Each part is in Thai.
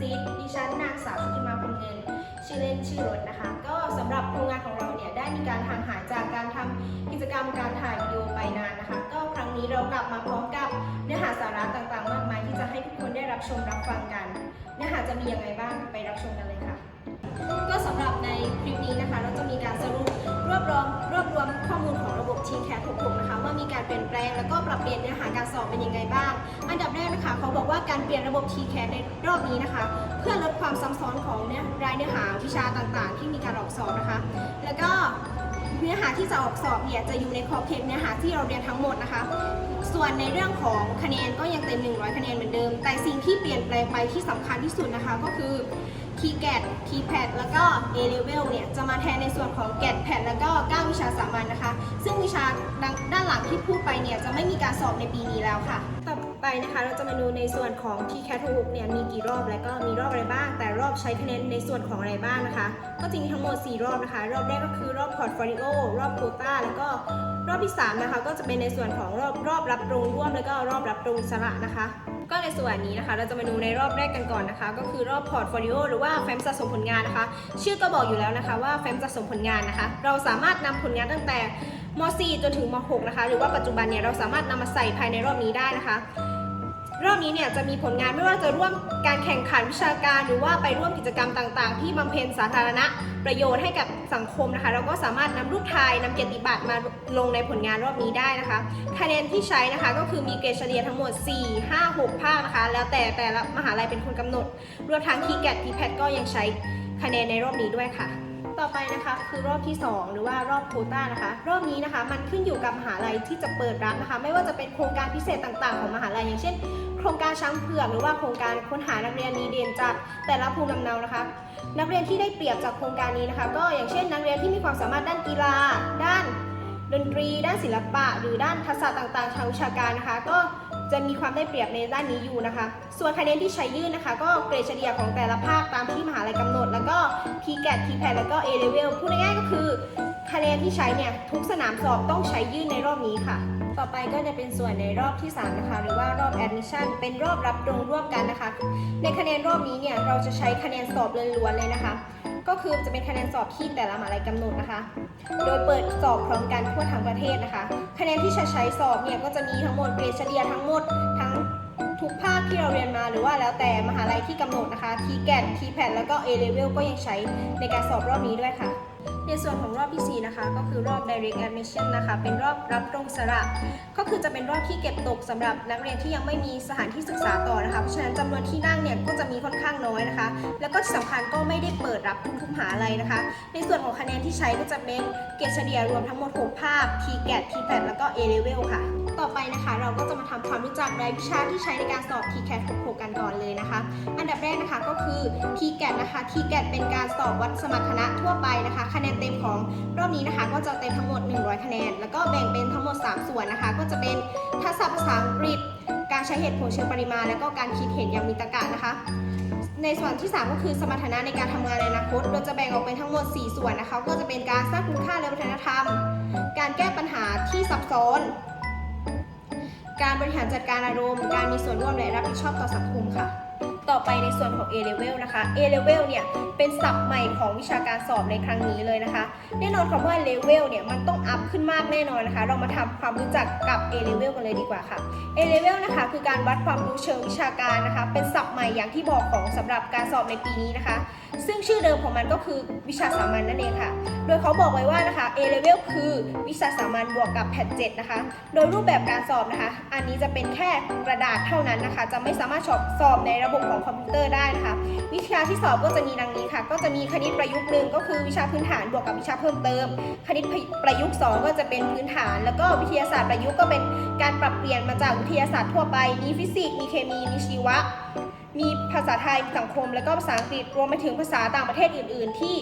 ซิดดิฉันนางสาวชุติมาพงเงิน ชื่อเล่นชื่อรถนะคะ ก็สำหรับโครงงานของเราเนี่ยได้มีการหางหายจากการทำกิจกรรมการถ่ายวิดีโอไปนานนะคะ ก็ครั้งนี้เรากลับมาพร้อมกับเนื้อหาสาระต่างๆ มากมายที่จะให้ทุกคนได้รับชมรับฟังกัน เนื้อหาจะมีอย่างไรบ้างไปรับชมกันเลยค่ะ ก็สำหรับในคลิปนี้นะคะ เราจะมีการสรุปรวบรวมรวบรวมข้อมูลของระบบทีแค ปลี่ยนแปลง แล้วก็ปรับเปลี่ยนเนื้อหาการสอบเป็นยังไงบ้าง อันดับแรกนะคะเขาบอกว่าการเปลี่ยนระบบ t c a t ในรอบนี้นะคะ เพื่อลดความซ้ำซ้อนของเนื้อรายเนื้อหาวิชาต่างๆ ที่มีการออกสอบนะคะ แล้วก็เนื้อหาที่จะออกสอบเนี่ยจะอยู่ในขอบเขตเนื้อหาที่เราเรียนทั้งหมดนะคะ ส่วนในเรื่องของคะแนนก็ยังเต็ม 100 คะแนนเหมือนเดิม แต่สิ่งที่เปลี่ยนแปลงไปที่สำคัญที่สุดนะคะก็คือ t g a t t p a t แล้วก็ A level เนี่ยจะมาแทนในส่วนของ GAT PAT แล้วก็ 9 วิชาสามัญนะคะ ซึ่งวิชาด้านหลังที่พูดไปเนี่ยจะไม่มีการสอบในปีนี้แล้วค่ะ ต่อไปนะคะเราจะมาดูในส่วนของ t c a t 6เนี่ยมีกี่รอบแล้วก็มีรอบอะไรบ้าง แต่รอบใช้คะแนนในส่วนของอะไรบ้างนะคะ ก็จะมีทั้งหมด 4 รอบนะคะ รอบแรกก็คือรอบ Portfolio รอบ Quota แล้วก็รอบที่ 3 นะคะ ก็จะเป็นในส่วนของรอบรอบรับตรงร่วมแล้วก็รอบรับตรงสระนะคะ ส่วนนี้นะคะ เราจะมาดูในรอบแรกกันก่อนนะคะ ก็คือรอบพอร์ตโฟลิโอหรือว่าแฟ้มสะสมผลงานนะคะ ชื่อก็บอกอยู่แล้วนะคะว่าแฟ้มสะสมผลงานนะคะ เราสามารถนำผลงานตั้งแต่ม .4 จนถึงม .6 นะคะ หรือว่าปัจจุบันเนี่ยเราสามารถนำมาใส่ภายในรอบนี้ได้นะคะ รอบนี้เนี่ยจะมีผลงานไม่ว่าจะร่วมการแข่งขันวิชาการหรือว่าไปร่วมกิจกรรมต่างๆ ที่บำเพ็ญสาธารณะประโยชน์ให้กับสังคมนะคะเราก็สามารถนำรูปถ่ายนำเกียรติบัตรมาลงในผลงานรอบนี้ได้นะคะ คะแนนที่ใช้นะคะก็คือมีเกรดเฉลี่ยทั้งหมด 4 5 6 ภาคนะคะ แล้วแต่แต่ละมหาลัยเป็นคนกำหนด รวมทั้งทีแกดทีแพดก็ยังใช้คะแนนในรอบนี้ด้วยค่ะ ต่อไปนะคะคือรอบที่ 2 หรือว่ารอบโควต้านะคะ รอบนี้นะคะมันขึ้นอยู่กับมหาลัยที่จะเปิดรับนะคะ ไม่ว่าจะเป็นโครงการพิเศษต่างๆ ของมหาลัยอย่างเช่น โครงการช้างเผือกหรือว่าโครงการค้นหานักเรียนดีเด่นจากแต่ละภูมิลำเนานะคะ นักเรียนที่ได้เปรียบจากโครงการนี้นะคะ ก็อย่างเช่น นักเรียนที่มีความสามารถด้านกีฬา ด้านดนตรี ด้านศิลปะ หรือด้านทักษะต่างๆทางวิชาการนะคะ ก็ จะมีความได้เปรียบในด้านนี้อยู่นะคะ ส่วนคะแนนที่ใช้ยื่นนะคะ ก็เกรดเฉลี่ยของแต่ละภาคตามที่มหาลัยกำหนด แล้วก็ t g a t t p a t แล้วก็ A level พูดง่ายๆก็คือ คะแนนที่ใช้เนี่ยทุกสนามสอบต้องใช้ยื่นในรอบนี้ค่ะ ต่อไปก็จะเป็นส่วนในรอบที่ 3 นะคะ หรือว่ารอบ admission เป็นรอบรับตรงร่วมกันนะคะ ในคะแนนรอบนี้เนี่ยเราจะใช้คะแนนสอบล้วนๆเลยนะคะ ก็คือจะเป็นคะแนนสอบที่แต่ละมหาลัยกำหนดนะคะ โดยเปิดสอบพร้อมกันทั่วทั้งประเทศนะคะ คะแนนที่จะใช้สอบเนี่ยก็จะมีทั้งหมดเกรดเฉลี่ยทั้งหมดทั้งทุกภาคที่เราเรียนมาหรือว่าแล้วแต่มหาลัยที่กำหนดนะคะ t g a t t p a t แล้วก็ A level ก็ยังใช้ในการสอบรอบนี้ด้วยค่ะ ในส่วนของรอบที่4นะคะก็คือรอบ direct admission นะคะเป็นรอบรับตรงสระก็คือจะเป็นรอบที่เก็บตกสำหรับนักเรียนที่ยังไม่มีสถานที่ศึกษาต่อนะคะเพราะฉะนั้นจำนวนที่นั่งเนี่ยก็จะมีค่อนข้างน้อยนะคะ แล้วก็ที่สำคัญก็ไม่ได้เปิดรับทุกๆมหาลัยนะคะ ในส่วนของคะแนนที่ใช้ก็จะเป็นเกรดเฉลี่ยรวมทั้งหมด 6 ภาค t g a t t p a t แล้วก็ A level ค่ะ ต่อไปนะคะเราก็จะมาทำความรู้จักรายวิชาที่ใช้ในการสอบ t c a t 66 กันก่อนเลยนะคะ อันดับแรกนะคะก็คือ t g a t นะคะ t g a t เป็นการสอบวัดสมรรถนะทั่วไปนะคะคะแนนเต็มของรอบนี้นะคะ ก็จะเต็มทั้งหมด 100 คะแนน แล้วก็แบ่งเป็นทั้งหมด 3 ส่วนนะคะ ก็จะเป็นทักษะภาษาอังกฤษ การใช้เหตุผลเชิงปริมาณ และก็การคิดเห็นอย่างมีตรรกะนะคะ ในส่วนที่ 3 ก็คือสมรรถนะในการทำงานในอนาคต โดยจะแบ่งออกเป็นทั้งหมด 4 ส่วนนะคะ ก็จะเป็นการสร้างคุณค่าและวัฒนธรรม การแก้ปัญหาที่ซับซ้อนการบริหารจัดการอารมณ์ การมีส่วนร่วมและรับผิดชอบต่อสังคมค่ะ ต่อไปในส่วนของ A level นะคะ A level เนี่ยเป็นศัพท์ใหม่ของวิชาการสอบในครั้งนี้เลยนะคะ แน่นอนคำว่า level เนี่ยมันต้องอัพขึ้นมากแน่นอนนะคะ เรามาทำความรู้จักกับ A level กันเลยดีกว่าค่ะ A level นะคะคือการวัดความรู้เชิงวิชาการนะคะ เป็นศัพท์ใหม่อย่างที่บอกของสำหรับการสอบในปีนี้นะคะ ซึ่งชื่อเดิมของมันก็คือวิชาสามัญนั่นเองค่ะ ดยเขาบอกไว้ว่านะคะ A level คือวิชาสามัญบวกกับแพท7นะคะ โดยรูปแบบการสอบนะคะ อันนี้จะเป็นแค่กระดาษเท่านั้นนะคะ จะไม่สามารถสอบสอบในระบบของคอมพิวเตอร์ได้นะคะ วิชาที่สอบก็จะมีดังนี้ค่ะ ก็จะมีคณิตประยุกต์หนึ่งก็คือวิชาพื้นฐานบวกกับวิชาเพิ่มเติม คณิตประยุกต์สองก็จะเป็นพื้นฐาน แล้วก็วิทยาศาสตร์ประยุกต์ก็เป็นการปรับเปลี่ยนมาจากวิทยาศาสตร์ทั่วไป มีฟิสิกส์ มีเคมี มีชีวะมีภาษาไทย สังคม แล้วก็ภาษาอังกฤษ รวมไปถึงภาษาต่างประเทศอื่น ๆ ที่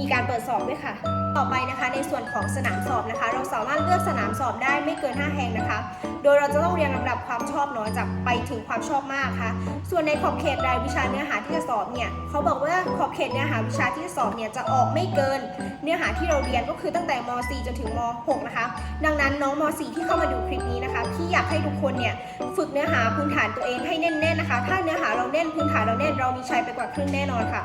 มีการเปิดสอบด้วยค่ะ ต่อไปนะคะในส่วนของสนามสอบนะคะ เราสามารถเลือกสนามสอบได้ไม่เกิน 5 แห่งนะคะ โดยเราจะต้องเรียงลำดับความชอบเนาะจากไปถึงความชอบมากค่ะ ส่วนในขอบเขตรายวิชาเนื้อหาที่จะสอบเนี่ยเขาบอกว่าขอบเขตเนื้อหาวิชาที่จะสอบเนี่ยจะออกไม่เกิน เนื้อหาที่เราเรียนก็คือตั้งแต่ม .4 จนถึงม .6 นะคะ ดังนั้นน้องม .4 ที่เข้ามาดูคลิปนี้นะคะพี่อยากให้ทุกคนเนี่ยฝึกเนื้อหาพื้นฐานตัวเองให้แน่นๆนะคะ ถ้าเนื้อหาเราแน่นพื้นฐานเราแน่นเรามีชัยไปกว่าครึ่งแน่นอนค่ะ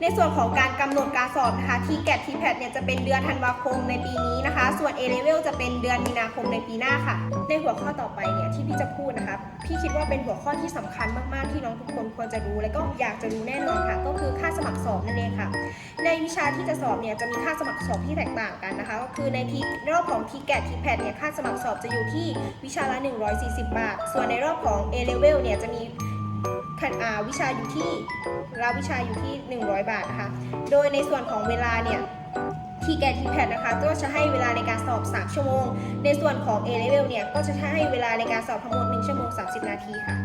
ในส่วนของการกำหนดการสอบนะคะที่แก t ทีแพดเนี่ยจะเป็นเดือนธันวาคมในปีนี้นะคะ ส่วน A level จะเป็นเดือนมีนาคมในปีหน้าค่ะ ในหัวข้อต่อไปเนี่ยที่พี่จะพูดนะคะพี่คิดว่าเป็นหัวข้อที่สำคัญมากๆที่น้องทุกคนควรจะรู้ และก็อยากจะรู้แน่นอนค่ะ ก็คือค่าสมัครสอบนั่นเองค่ะ ในวิชาที่จะสอบเนี่ยจะมีค่าสมัครสอบที่แตกต่างกันนะคะ ก็คือในทีรอบของทีแก t ทีแพดเนี่ยค่าสมัครสอบจะอยู่ที่วิชาละ 140 บาท ส่วนในรอบของ A level เนี่ยจะมีคันอ่าวิชาอยู่ที่ราวิชาอยู่ที่ 100 บาทนะคะ โดยในส่วนของเวลาเนี่ย ที่แกทีแพดนะคะ ก็จะให้เวลาในการสอบ 3 ชั่วโมง ในส่วนของ A level เนี่ย ก็จะให้เวลาในการสอบทั้งหมด 1 ชั่วโมง 30 นาทีค่ะ